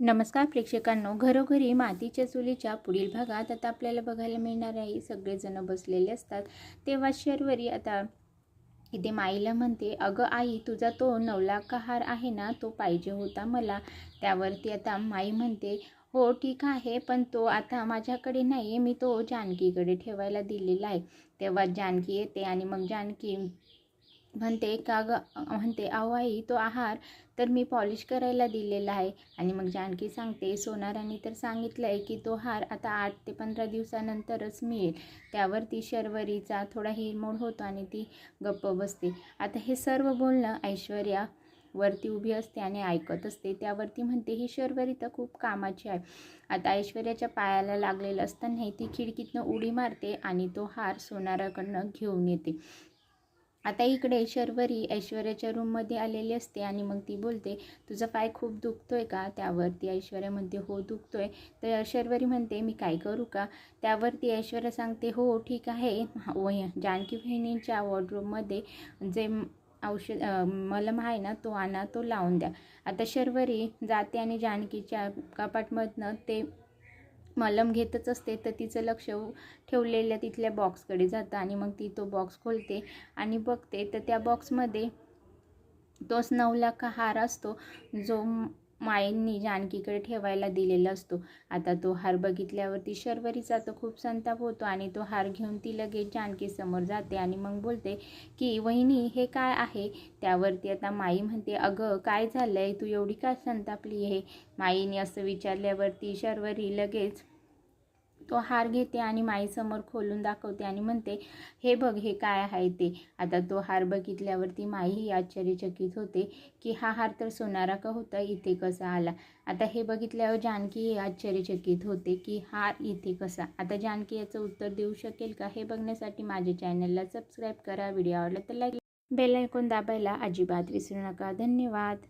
नमस्कार प्रेक्षकांनो घरोघरी मातीच्या चुलीच्या पुढील भागात आता आपल्याला बघायला मिळणार आहे. सगळेजण बसलेले असतात. तेव्हा शर्वरी आता इथे माईला म्हणते अगं आई तुझा तो नवलाखा हार आहे ना तो पाहिजे होता मला. त्यावरती आता माई म्हणते हो ठीक आहे पण तो आता माझ्याकडे नाही आहे मी तो जानकीकडे ठेवायला दिलेला आहे. तेव्हा जानकी येते आणि मग जानकी म्हणते का ग? म्हणते अहो आई तो आहार तर मी पॉलिश करायला दिलेला आहे. आणि मग जानकी सांगते सोनाराने तर सांगितलं आहे की तो हार आता आठ ते पंधरा दिवसानंतरच मिळेल. त्यावरती शर्वरीचा थोडा हिरमोड होतो आणि ती गप्प बसते. आता हे सर्व बोलणं ऐश्वर्या वरती उभी असते आणि ऐकत असते. त्यावरती म्हणते ही शर्वरी तर खूप कामाची आहे. आता ऐश्वर्याच्या पायाला लागलेलं असतानाही ती खिडकीतनं उडी मारते आणि तो हार सोनाराकडनं घेऊन येते. आता इकडे शर्वरी ऐश्वर्याच्या रूममध्ये आलेली असते आणि मग ती बोलते तुझा पाय खूप दुखतोय का? त्यावरती ऐश्वर्या म्हणते हो दुखतोय. तर शर्वरी म्हणते मी काय करू का? त्यावरती ऐश्वर्या सांगते हो ठीक आहे. व जानकी बहिणींच्या वॉर्डरूममध्ये जे औषध मलम आहे ना तो आणा तो लावून द्या. आता शर्वरी जाते आणि जानकीच्या कपाटमधनं ते मलम घेतच असते तर तिचं लक्ष ठेवलेल्या तिथल्या बॉक्सकडे जातं आणि मग ती तो बॉक्स खोलते आणि बघते. तर त्या बॉक्समध्ये तोच नऊ लाख हार असतो जो माईंनी जानकीकडे ठेवायला दिलेला असतो. आता तो हार बघितल्यावरती शर्वरीचा तो खूप संताप होतो आणि तो हार घेऊन ती लगेच जानकीसमोर जाते आणि मग बोलते की वहिनी हे काय आहे? त्यावरती आता माई म्हणते अगं काय झालं आहे तू एवढी का संतापली आहे? माईने असं विचारल्यावरती शर्वरी लगेच तो हार घेते आणि माईसमोर खोलून दाखवते आणि म्हणते हे बघ हे काय आहे ते. आता तो हार बघितल्यावरती माईही आश्चर्यचकित होते की हा हार तर सोनारा का होता इथे कसा आला? आता हे बघितल्यावर जानकी आश्चर्यचकित होते की हार इथे कसा? आता जानकी याचं उत्तर देऊ शकेल का? हे बघण्यासाठी माझ्या चॅनलला सबस्क्राईब करा व्हिडिओ आवडला तर लाईक बेल ऐकून दाबायला अजिबात विसरू नका. धन्यवाद.